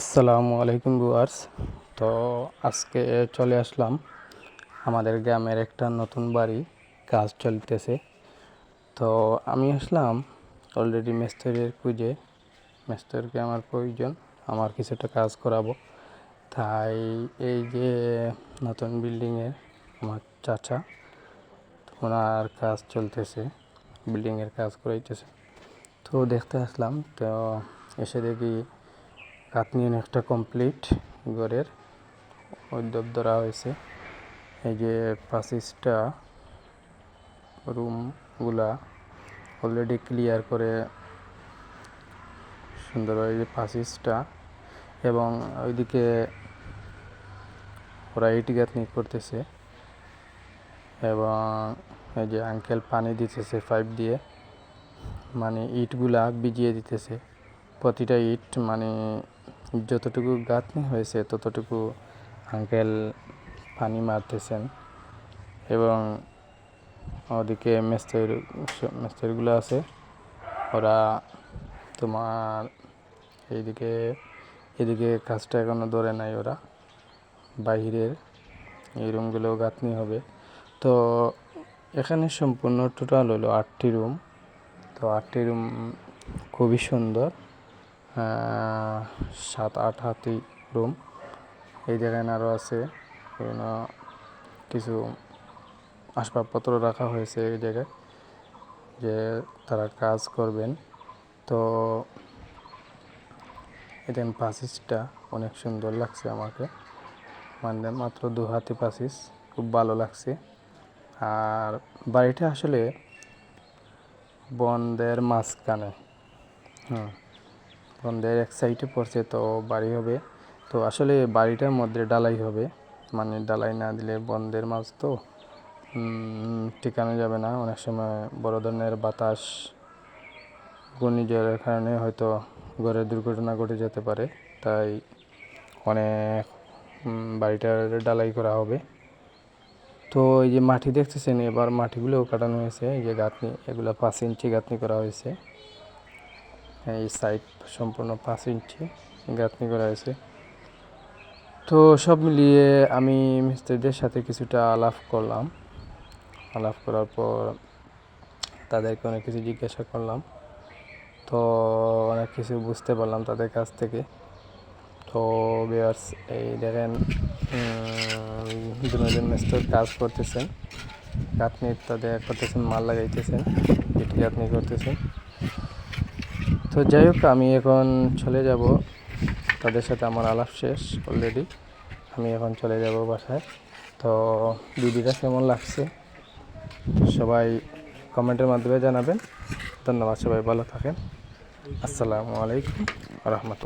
আসসালামু আলাইকুম বুয়ার্স তো আজকে চলে আসলাম আমাদের গ্রামের একটা নতুন বাড়ি কাজ চলতেছে। তো আমি আসলাম অলরেডি মিস্ত্রির খুঁজে মিস্ত্রিকে আমার প্রয়োজন, আমার কিছুটা কাজ করাবো। তাই এই যে নতুন বিল্ডিংয়ের আমার চাচা, ওনার কাজ চলতেছে, বিল্ডিংয়ের কাজ করাইতেছে। তো দেখতে আসলাম, তো এসে দেখি কাতনি অনেকটা কমপ্লিট ঘরের উদ্যোগ ধরা হয়েছে। এই যে পাঁচিশটা রুমগুলা অলরেডি ক্লিয়ার করে সুন্দরভাবে যে পাঁচিশটা এবং ওইদিকে ওরা ইট গাঁথনি করতেছে এবং এই যে আঙ্কেল পানি দিতেছে পাইপ দিয়ে মানে ইটগুলা ভিজিয়ে দিতেছে। প্রতিটা ইট মানে যতটুকু গাঁথনি হয়েছে, ততটুকু আঙ্কেল পানি মারতেছেন। এবং ওদিকে মিস্ত্রি মিস্ত্রিগুলো আছে। ওরা তোমার এইদিকে, এদিকে কাজটা এখনও ধরে নাই ওরা। বাহিরের এই রুমগুলো গাঁথনি হবে। তো এখানে সম্পূর্ণ টোটাল হলো আটটি রুম তো আটটি রুম খুবই সুন্দর। সাত, আট হাতি রুম এই জায়গায় আরও আছে। বিভিন্ন কিছু আসবাবপত্র রাখা হয়েছে এই জায়গায়, যে তারা কাজ করবেন। তো এখানে পাসিসটা অনেক সুন্দর লাগছে আমাকে। মানে মাত্র দু হাতি পাসিস খুব ভালো লাগছে। আর বাড়িটা আসলে বনদের মাঝখানে। হুম। বনদের এক সাইডে পড়ছে, তো বাড়ি হবে। তো আসলে বাড়িটার মধ্যে ডালাই হবে। মানে ডালাই না দিলে বন্ধের মাছ তো টিকানো যাবে না। অনেক সময় বড় ধরনের বাতাস, ঘূর্ণিঝড়ের কারণে হয়তো ঘরের দুর্ঘটনা ঘটে যেতে পারে। তাই অনেক বাড়িটার ডালাই করা হবে। তো এই যে মাটি দেখতেছেন, এবার মাটিগুলোও কাটানো হয়েছে। এই যে গাঁথনি, এগুলো পাঁচ ইঞ্চি গাঁথনি করা হয়েছে। এই সাইড সম্পূর্ণ পাঁচ ইঞ্চি গাঁথনি করা হয়েছে। তো সব মিলিয়ে আমি মিস্ত্রিদের সাথে কিছুটা আলাপ করলাম। আলাপ করার পর তাদেরকে অনেক কিছু জিজ্ঞাসা করলাম। তো অনেক কিছু বুঝতে পারলাম তাদের কাছ থেকে। তো বিয়ার্স এই দেখেন দুজন মিস্ত্রি কাজ করতেছেন। গাঁথনি তাদের করতেছেন, মাল লাগাইতেছেন, ইট গাঁথনি করতেছেন। তো যাই হোক, আমি এখন চলে যাব। তাদের সাথে আমার আলাপ শেষ অলরেডি আমি এখন চলে যাব বাসায়। তো ভিডিওটা কেমন লাগছে? সবাই কমেন্টের মাধ্যমে জানাবেন। ধন্যবাদ সবাই, ভালো থাকেন। আসসালামু আলাইকুম রহমতুল্লাহ।